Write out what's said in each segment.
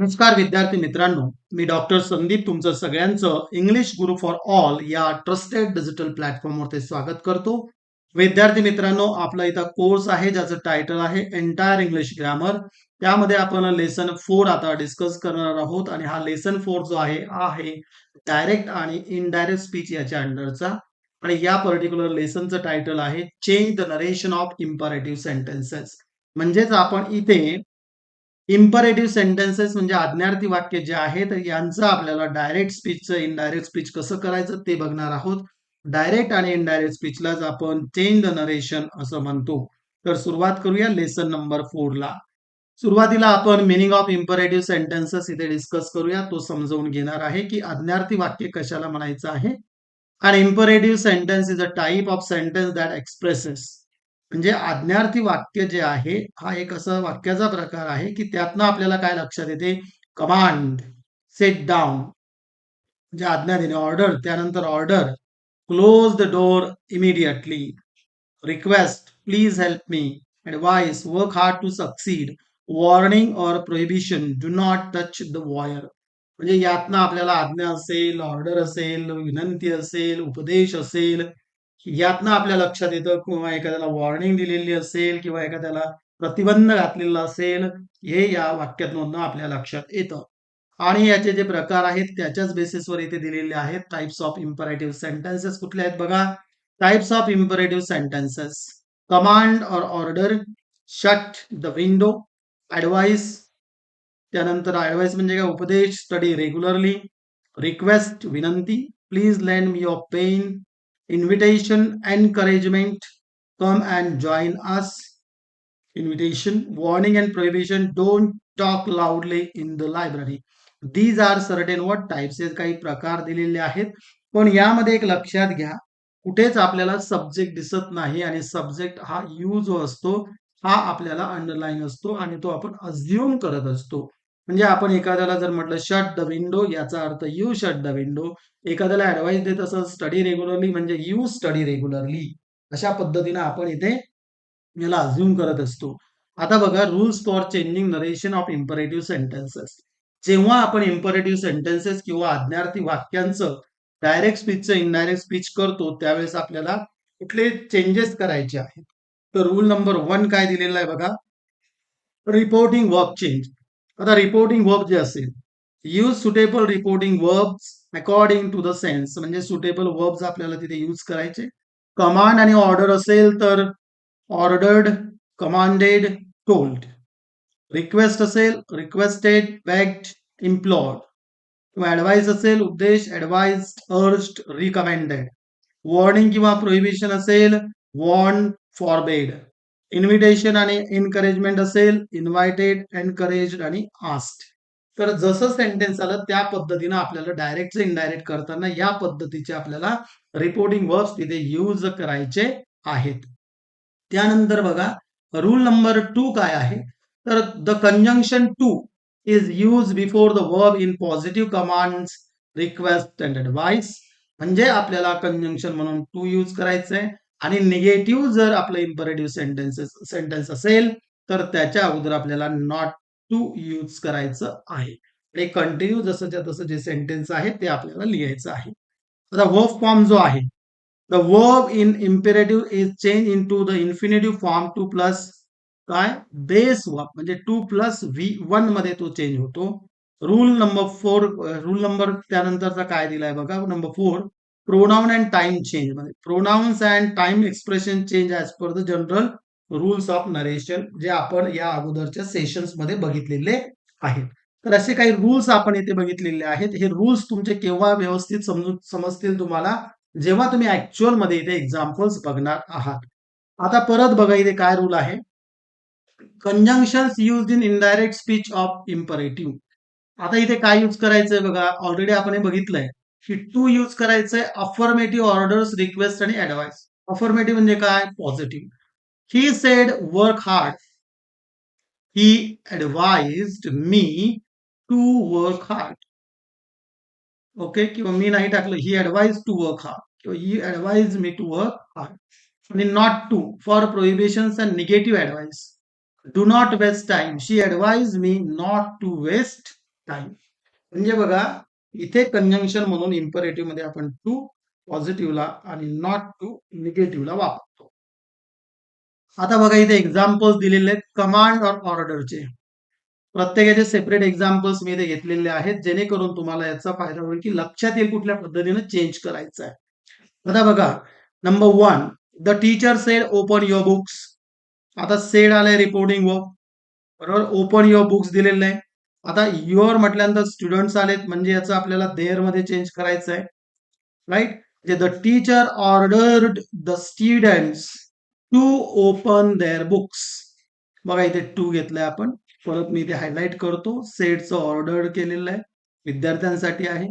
नमस्कार विद्यार्थी मित्रांनो मी डॉक्टर संदीप तुमचं सगळ्यांचं इंग्लिश गुरु फॉर ऑल या ट्रस्टेड डिजिटल प्लॅटफॉर्मवरती स्वागत करतो. विद्यार्थी मित्रांनो आपला इथं कोर्स आहे ज्याचं टायटल आहे एंटायर इंग्लिश ग्रॅमर त्यामध्ये आपण लेसन फोर आता डिस्कस करणार आहोत आणि हा लेसन फोर जो आहे हा आहे डायरेक्ट आणि इनडायरेक्ट स्पीच याच्या अंडरचा आणि या पर्टिक्युलर लेसनचं टायटल आहे change the narration of imperative sentences म्हणजेच आपण इथे इम्परेटिव्ह सेंटेन्सेस म्हणजे आज्ञार्थी वाक्य जे आहेत यांचं आपल्याला डायरेक्ट स्पीचचं इनडायरेक्ट स्पीच कसं करायचं ते बघणार आहोत. डायरेक्ट आणि इनडायरेक्ट स्पीचलाच आपण चेंज द नरेशन असं म्हणतो. तर सुरुवात करूया लेसन नंबर फोरला सुरुवातीला आपण मिनिंग ऑफ इम्परेटिव्ह सेंटेन्सेस इथे डिस्कस करूया. तो समजावून घेणार आहे की आज्ञार्थी वाक्य कशाला म्हणायचं आहे. आणि imperative sentence is a type of sentence that expresses म्हणजे आज्ञार्थी वाक्य जे आहे, हा एक असा वाक्याचा प्रकार आहे की त्यातनं आपल्याला काय लक्षात येते? कमांड सेट डाऊन म्हणजे आज्ञा देणे ऑर्डर त्यानंतर order close the door immediately request please help me advice work hard to succeed warning or prohibition do not touch the wire म्हणजे यातनं आपल्याला आज्ञा असेल ऑर्डर असेल, विनंती असेल, उपदेश असेल यातनं आपल्या लक्षात येतं किंवा एखाद्याला वॉर्निंग दिलेली असेल किंवा एखाद्याला प्रतिबंध घातलेला असेल हे या वाक्यातून आपल्या लक्षात येतं. आणि याचे जे प्रकार आहेत त्याच्याच बेसिसवर इथे दिलेले आहेत. टाइप्स ऑफ इम्परेटिव्ह सेंटेन्सेस कुठले आहेत बघा? Types of imperative sentences command और order shut the window advice त्यानंतर ऍडवाइस म्हणजे काय? उपदेश. स्टडी रेग्युलरली रिक्वेस्ट विनंती. Please lend me your pen invitation encouragement come and join us invitation warning and prohibition don't talk loudly in the library these are certain what types हे काही प्रकार दिलेले आहेत पण यामध्ये एक लक्षात घ्या कुठेच आपल्याला सब्जेक्ट दिसत नाही आणि सब्जेक्ट हा यू जो असतो हा आपल्याला अंडरलाईन असतो आणि तो आपण अज्युम करत असतो म्हणजे आपण एखाद्याला जर म्हटलं शट द विंडो याचा अर्थ यू शट द विंडो एखाद्याला ऍडवाइस देत असं स्टडी रेग्युलरली म्हणजे यू स्टडी रेग्युलरली अशा पद्धतीने आपण इथे याला अझ्युम करत असतो. आता बघा rules for changing narration of imperative sentences जेव्हा आपण इम्परेटिव्ह सेंटेन्सेस किंवा आज्ञार्थी वाक्यांचं डायरेक्ट स्पीचचं इनडायरेक्ट स्पीच करतो त्यावेळेस आपल्याला कुठले चेंजेस करायचे आहेत? तर रूल नंबर वन काय दिलेला आहे बघा? रिपोर्टिंग वर्क चेंज आता रिपोर्टिंग वर्ब जे असेल use suitable reporting verbs according to the sense म्हणजे सुटेबल वर्ब्स आपल्याला तिथे यूज करायचे. कमांड आणि ऑर्डर असेल तर ऑर्डर्ड कमांडेड टोल्ड रिक्वेस्ट असेल रिक्वेस्टेड बॅग्ड इम्प्लॉड किंवा ऍडवाइस असेल उद्देश ऍडवाइज अर्स्ट रिकमेंडेड वॉर्निंग किंवा प्रोहिबिशन असेल वॉर्न फॉरबेड इन्व्हिटेशन आणि एनकरेजमेंट असेल इन्व्हायटेड एनकरेज आणि आस्ट तर जसं सेंटेन्स आलं त्या पद्धतीनं आपल्याला डायरेक्ट इनडायरेक्ट करताना या पद्धतीचे आपल्याला रिपोर्टिंग वर्ब्स तिथे यूज करायचे आहेत. त्यानंतर बघा रूल नंबर टू काय आहे? तर the conjunction to is use before the verb in positive command request and advice म्हणजे आपल्याला कंजंक्शन म्हणून टू यूज करायचंय. आणि निगेटिव्ह जर आपलं इम्परेटिव्ह सेंटेन्सेस सेंटेन्स असेल तर त्याच्या अगोदर आपल्याला नॉट टू यूज करायचं आहे. म्हणजे आणि कंटिन्यू जसंच्या तसं जे सेंटेन्स आहे ते आपल्याला लिहायचं आहे. आता वर्ब फॉर्म जो आहे the verb in imperative is change in to the infinitive form to plus काय? बेस वर्ब म्हणजे टू प्लस व्ही वनमध्ये तो चेंज होतो. Rule number four rule number त्यानंतरचा काय दिलाय बघा? Number four pronoun and time change म्हणजे pronouns and time expression change as per the general rules of narration जे आपण या अगोदरच्या सेशन्समध्ये बघितलेले आहेत. तर असे काही रूल्स आपण इथे बघितलेले आहेत. हे रूल्स तुमचे केव्हा व्यवस्थित समजून समजतील तुम्हाला जेव्हा तुम्ही ऍक्च्युअलमध्ये इथे एक्झाम्पल्स बघणार आहात. आता परत बघा इथे काय रूल आहे? Conjunction use in indirect speech of imperative आता इथे काय यूज करायचंय बघा? ऑलरेडी आपण हे बघितलंय. की टू यूज़ करायचंय अफर्मेटिव्ह ऑर्डर्स रिक्वेस्ट आणि ऍडवाइस अफर्मेटिव्ह म्हणजे काय? Positive He said, work hard. He advised me to work hard. Okay किंवा मी नाही टाकलं. He advised to work hard किंवा he advised me to work hard आणि not to for prohibitions and negative advice do not waste time she advised me not to waste time म्हणजे बघा इथे conjunction म्हणून इम्परेटिव्हमध्ये आपण टू पॉझिटिव्हला आणि not to निगेटिव्हला वापरतो. आता बघा इथे एक्झाम्पल्स दिलेले आहेत कमांड और ऑर्डरचे प्रत्येकाचे सेपरेट एक्झाम्पल्स मी इथे घेतलेले आहेत जेणेकरून तुम्हाला याचा फायदा होईल की लक्षात येईल कुठल्या पद्धतीने चेंज करायचं आहे. आता बघा number one the teacher said open your books आता सेड आलंय रिपोर्टिंग वर्क बरोबर? ओपन युअर बुक्स दिलेलं आहे. आता युअर म्हटल्यानंतर स्टुडंट्स आलेत म्हणजे याचं आपल्याला देअरमध्ये चेंज करायचं आहे राईट जे the teacher ordered the students to open their books बघा इथे टू घेतलंय आपण. परत मी इथे हायलाइट करतो. सेटचं ऑर्डर केलेलं आहे. विद्यार्थ्यांसाठी आहे.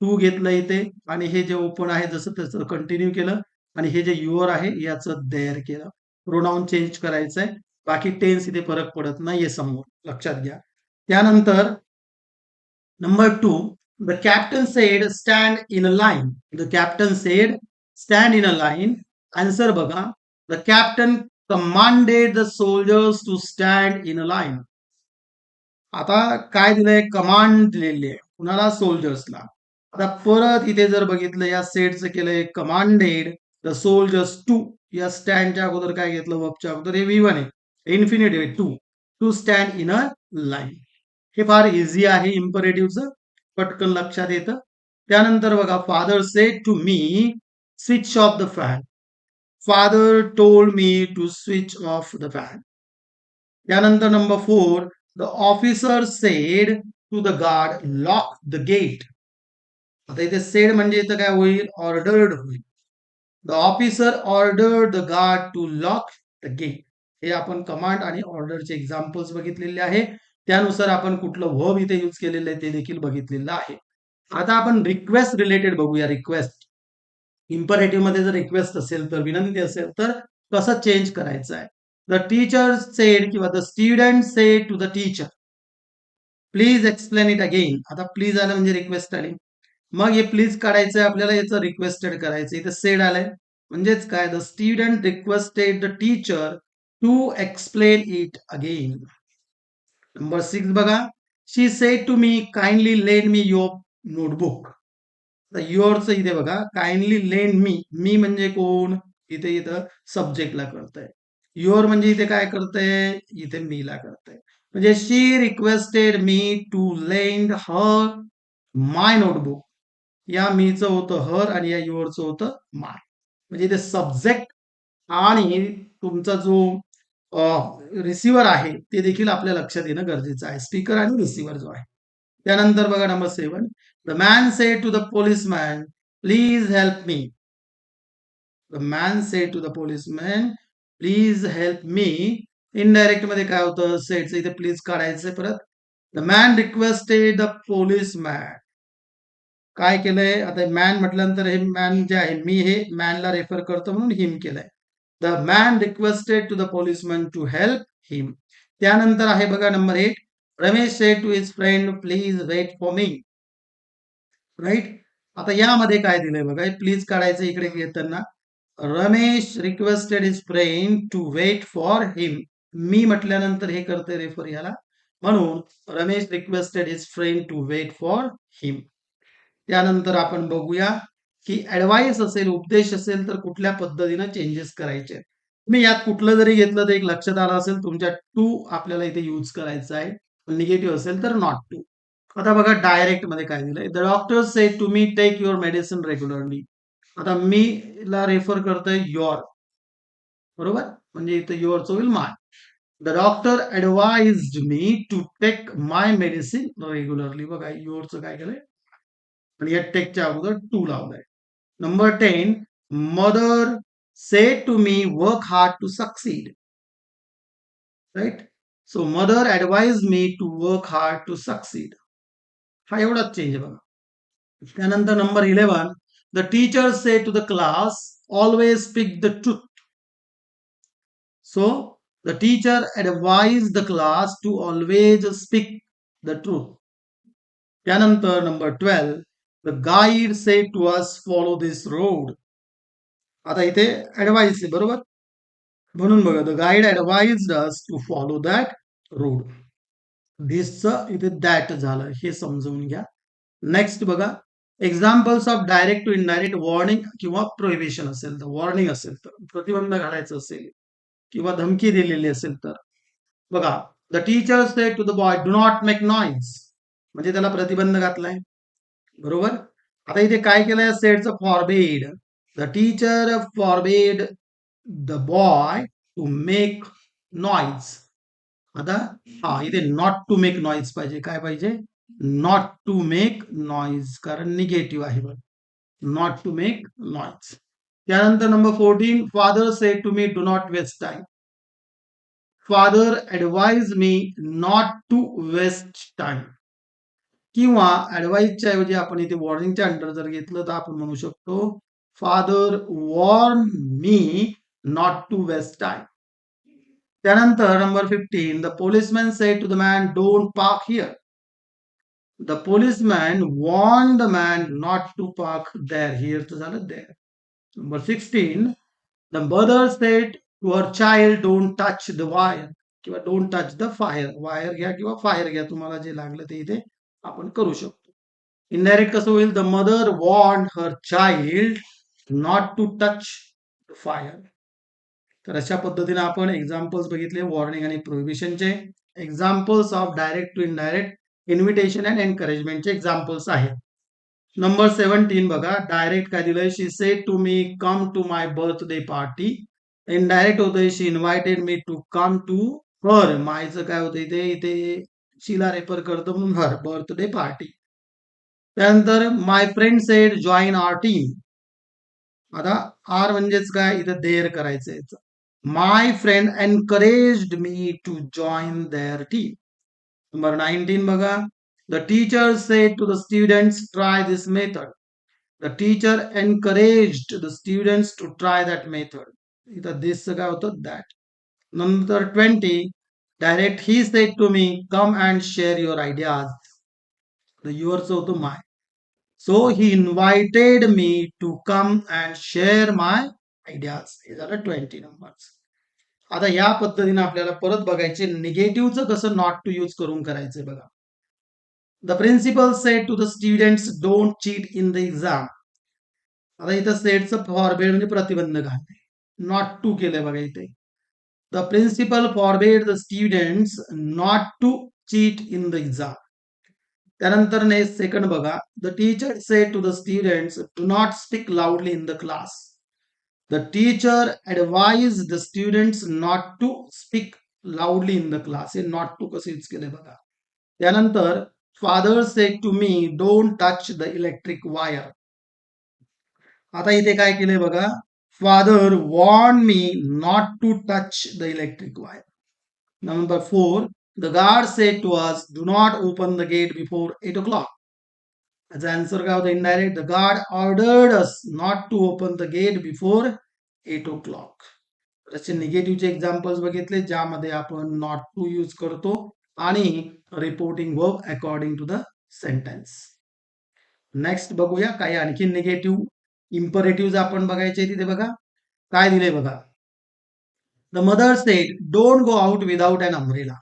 टू घेतलं इथे. आणि हे जे ओपन आहे जसं तसं कंटिन्यू केलं. आणि हे जे युअर आहे याचं देअर केलं. प्रोनाऊन चेंज करायचं आहे बाकी टेन्स इथे फरक पडत नाहीये समोर. लक्षात घ्या. त्यानंतर number two the captain said stand in a line the captain said stand in a line answer बघा. The captain commanded the soldiers to stand in a line आता काय दिलंय? कमांड दिलेली आहे. कुणाला? सोल्जर्सला आता परत इथे जर बघितलं या सेटचं केलंय कमांडेड द सोल्जर्स टू या स्टँडच्या अगोदर काय घेतलं? वर्कच्या अगोदर. हे वी वन आहे. इन्फिनिटिव्ह आहे. To to stand in a line हे फार इझी आहे इम्परेटिव्हचं पटकन लक्षात येतं. त्यानंतर बघा father said to me switch off the fan father told me to switch off the fan त्यानंतर number four the officer said to the guard lock the gate आता इथे सेड म्हणजे इथं काय होईल? ऑर्डर्ड होईल. The officer order the guard to lock the gate हे आपण कमांड आणि ऑर्डरचे एक्झाम्पल्स बघितलेले आहे. त्यानुसार आपण कुठलं व्हब इथे यूज केलेलं आहे ते देखील बघितलेलं आहे. आता आपण रिक्वेस्ट रिलेटेड बघूया. रिक्वेस्ट इम्परेटिव्हमध्ये जर रिक्वेस्ट असेल तर विनंती असेल तर कसं चेंज करायचं आहे? द टीचर सेड किंवा the student said to the teacher please explain it again आता प्लीज आलं म्हणजे रिक्वेस्ट आली. मग हे प्लीज काढायचं आहे आपल्याला याचं रिक्वेस्टेड करायचं इथं सेड आलंय. म्हणजेच काय? The student requested the teacher to explain it again number six बघा. She said to me kindly lend me your notebook युअरचं इथे बघा. काइंडली लेंड मी मी म्हणजे कोण? इथे इथं सब्जेक्टला कळतंय युअर म्हणजे इथे काय करतंय? इथे मीला करतंय. म्हणजे she requested me to lend her my notebook या मीचं होतं हर आणि या युअरचं होतं माय म्हणजे इथे सब्जेक्ट आणि तुमचा जो रिसिव्हर आहे ते देखील आपल्या लक्षात येणं गरजेचं आहे. स्पीकर आणि रिसिव्हर जो आहे. त्यानंतर बघा number seven the man say to the police man please help me the man say to the police man please help me इनडायरेक्टमध्ये काय होतं? सेटचं इथे प्लीज काढायचंय परत. The man requested the police man काय केलंय? आता मॅन म्हटल्यानंतर हे मॅन जे आहे मी हे मॅनला रेफर करतो म्हणून हिम केलंय. The man requested to the policeman to help him त्यानंतर आहे बघा number eight Ramesh said to his friend please wait for me right आता यामध्ये काय दिलंय बघा? प्लीज काढायचं इकडे येताना Ramesh requested his friend to wait for him me म्हटल्यानंतर हे करते रेफर याला. म्हणून Ramesh requested his friend to wait for him त्यानंतर आपण बघूया. की ऍडवाइस असेल उपदेश असेल तर कुठल्या पद्धतीनं चेंजेस करायचे? तुम्ही यात कुठलं जरी घेतलं तर एक लक्षात आलं असेल तुमच्या टू आपल्याला इथे यूज करायचं आहे. निगेटिव्ह असेल तर नॉट टू आता बघा डायरेक्टमध्ये काय दिलंय? The doctor say to me take your medicine regularly आता मी ला रेफर करतोय युअर बरोबर? म्हणजे इथं युअरचं होईल my the doctor advised me to take my medicine regularly बघा युअरचं काय केलंय? आणि या टेकच्या अगोदर टू लावलाय. Number ten mother say to me work hard to succeed right so mother advised me to work hard to succeed हा एवढाच चेंज बघा त्यानंतर number eleven the teacher say to the class always speak the truth so the teacher advised the class to always speak the truth त्यानंतर number twelve the guide say to us follow this road आता इथे advice आहे बरोबर? म्हणून बघा the guide advised us to follow that road धिसचं इथे that झालं हे समजून घ्या. नेक्स्ट बघा examples of direct to indirect warning किंवा प्रोहिबिशन असेल तर वॉर्निंग असेल तर प्रतिबंध घालायचं असेल किंवा धमकी दिलेली असेल तर. बघा the teacher say to the boy do not make noise म्हणजे त्याला प्रतिबंध घातलाय. बरोबर? आता इथे काय केलंय? सेटचं forbade the teacher forbade the boy to make noise आता हा इथे नॉट टू मेक नॉईज पाहिजे. काय पाहिजे? नॉट टू मेक नॉईज कारण निगेटिव्ह आहे बघ नॉट टू मेक नॉईज त्यानंतर number fourteen father said to me do not waste time father advised me not to waste time किंवा ऍडवाईजच्या ऐवजी आपण इथे वॉर्निंगच्या अंडर जर घेतलं तर आपण म्हणू शकतो father warn me not to waste time त्यानंतर number fifteen the policeman said to the man don't park here the policeman warn the man not to park there here झालं there number sixteen the mother said to child don't touch the wire किंवा don't touch the fire wire घ्या किंवा fire घ्या तुम्हाला जे लागलं ते इथे आपण करू शकतो. इनडायरेक्ट कसं होईल? The mother want her child not to touch fire तर अशा पद्धतीने आपण एक्झाम्पल्स बघितले वॉर्निंग आणि प्रोहिबिशनचे examples of direct to indirect invitation and एनकरेजमेंटचे examples आहेत. नंबर सेव्हन्टीन बघा. डायरेक्ट काय दिलंय? She say to me come to my birthday party indirect होतंय she invited me to come to her मायचं काय होतं इथे? इथे शीला रेफर करतो म्हणून हर बर्थडे पार्टी त्यानंतर my friend said join our team आता आर म्हणजेच काय? इथं देअर करायचं याचं my friend encouraged me to join their team number nineteen बघा. The teacher said to the students try this method the teacher encouraged the students to try that method इथं this काय होतं? That नंतर twenty direct he said to me come and share your ideas युअरचं होतं my so he invited me to come and share my ideas हे झालं twenty number आता या पद्धतीने आपल्याला परत बघायचे निगेटिव्हचं कसं नॉट टू यूज करून करायचंय बघा. The principal said to the students don't cheat in the exam आता इथं सेटचं फॉरबेड म्हणजे प्रतिबंध घालणे. नॉट टू केलंय बघा इथे. The principal forbade the students not to cheat in the exam. त्यानंतर नेक्स्ट सेकंड बघा. The teacher say to the students do not speak loudly in the class the teacher advise the students not to speak loudly in the class हे not to कसं use केलंय बघा त्यानंतर father say to me don't touch the electric wire आता इथे काय केलंय बघा. Father warn me not to touch the electric wire number four the guard said to us, do not open the gate before eight o'clock याचा answer काय होतं indirect the guard ordered us not to open the gate before eight o'clock निगेटिव्हचे examples बघितले ज्यामध्ये आपण not to use करतो आणि reporting verb according to the sentence next बघूया काही आणखी निगेटिव्ह इम्परेटिव्ह आपण बघायचे तिथे बघा. काय दिले बघा. The mother said don't go out without an umbrella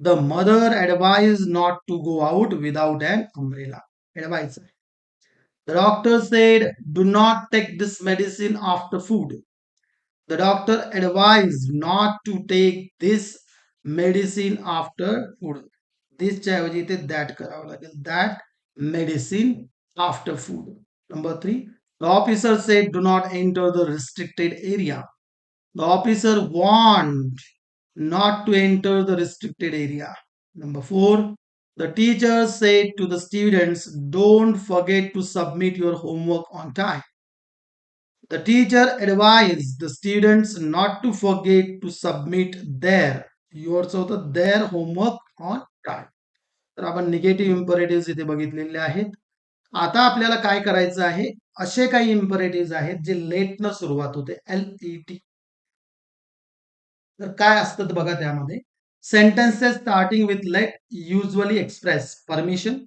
the mother advise not to go out without an umbrella advise the doctor said do not take this medicine after food the doctor advise not to take this medicine after food दिसच्या ऐवजी इथे that करावं लागेल. That medicine after food Number three, The officer said, do not enter the restricted area. The officer warned not to enter the restricted area. Number four, the teacher said to the students, don't forget to submit your homework on time. The teacher advised the students not to forget to submit their, yours होतं their homework on time. तर आपण negative imperative इथे बघितलेले आहेत आता आपल्याला काय करायचं आहे? असे काही इम्परेटिव्ह आहेत जे लेट न सुरुवात होते. एल ई टी तर काय असतं बघा त्यामध्ये. Sentences starting with let usually express permission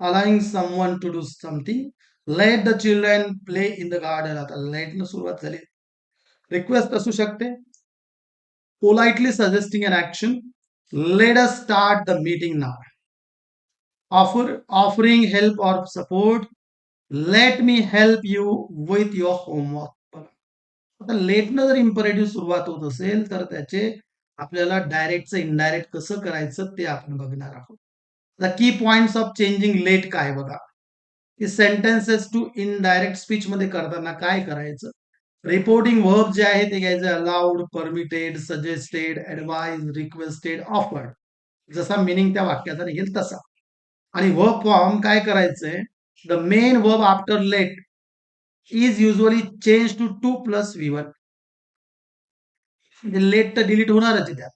allowing someone to do something let the children play in the garden आता लेट न सुरुवात झाली. रिक्वेस्ट असू शकते. Politely suggesting an action let us start the meeting now offer offering help or support let me help you with your homework आता लेटनं जर imperative सुरुवात होत असेल तर त्याचे आपल्याला डायरेक्टचं इनडायरेक्ट कसं करायचं ते आपण बघणार आहोत. The key points of changing late काय बघा. की सेंटेन्सेस टू इनडायरेक्ट स्पीच मध्ये करताना काय करायचं? रिपोर्टिंग वर्ब जे आहे ते घ्यायचं allowed permitted suggested advise requested offered जसा मिनिंग त्या वाक्याचा निघेल तसा. आणि वर्ब फॉर्म काय करायचंय? The main verb after let is usually change to to plus V one म्हणजे लेट तर डिलीट होणारच आहे त्यात.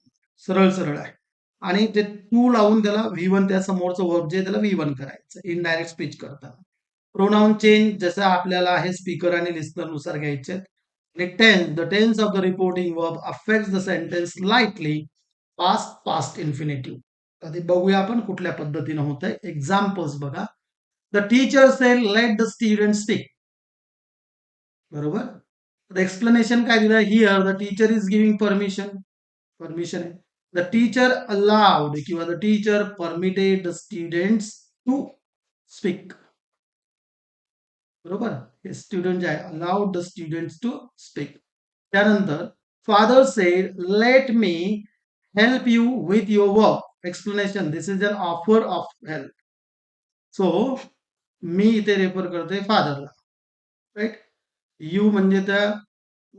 सरळ सरळ आहे. आणि ते टू लावून त्याला व्ही वन त्या समोरचं वर्ब जे त्याला व्ही वन करायचं इनडायरेक्ट स्पीच करताना. प्रोनाऊन चेंज जसं आपल्याला आहे स्पीकर आणि लिस्नरनुसार घ्यायचे आणि tense the tense of the reporting verb affect the sentence lightly past past infinitive तर ते बघूया आपण कुठल्या पद्धतीनं होत आहे एक्झाम्पल्स बघा. The teacher say let the student stick बरोबर? एक्सप्लेनेशन काय दिलं? Here the teacher is giving permission permission आहे. द टीचर अलाउड किंवा the teacher permitted the student to speak बरोबर? हे स्टुडंट जे आहे allowed the student to speak त्यानंतर father said let me help you with your work explanation this is an offer of help so मी इथे refer करतोय फादरला right you म्हणजे त्या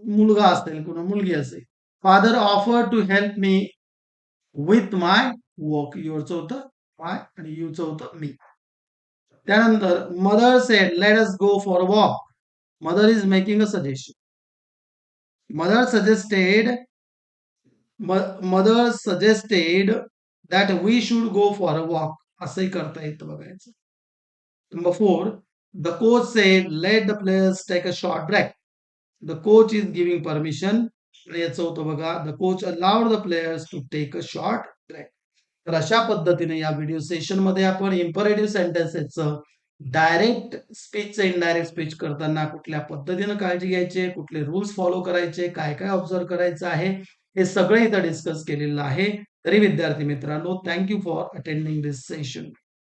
मुलगा असेल किंवा मुलगी असेल. Father offer to help me with my work युअरचं होतं माय आणि यूचं होतं मी त्यानंतर mother said let us go for walk mother is making a suggestion mother suggested mother suggested that we should go for a walk असंही करता येतं बघायचं. Number four the coach said let the players take a short break the coach is giving permission याचं होतं बघा the coach allowed the players to take a short break तर अशा पद्धतीने या व्हिडिओ सेशनमध्ये आपण इम्परेटिव्ह सेंटेन्सेसचं डायरेक्ट स्पीच इनडायरेक्ट स्पीच करताना कुठल्या पद्धतीनं काळजी घ्यायची कुठले रूल्स फॉलो करायचे काय काय ऑब्झर्व करायचं आहे हे सगळं इथं डिस्कस केलेलं आहे. तरी विद्यार्थी मित्रांनो thank you for attending this session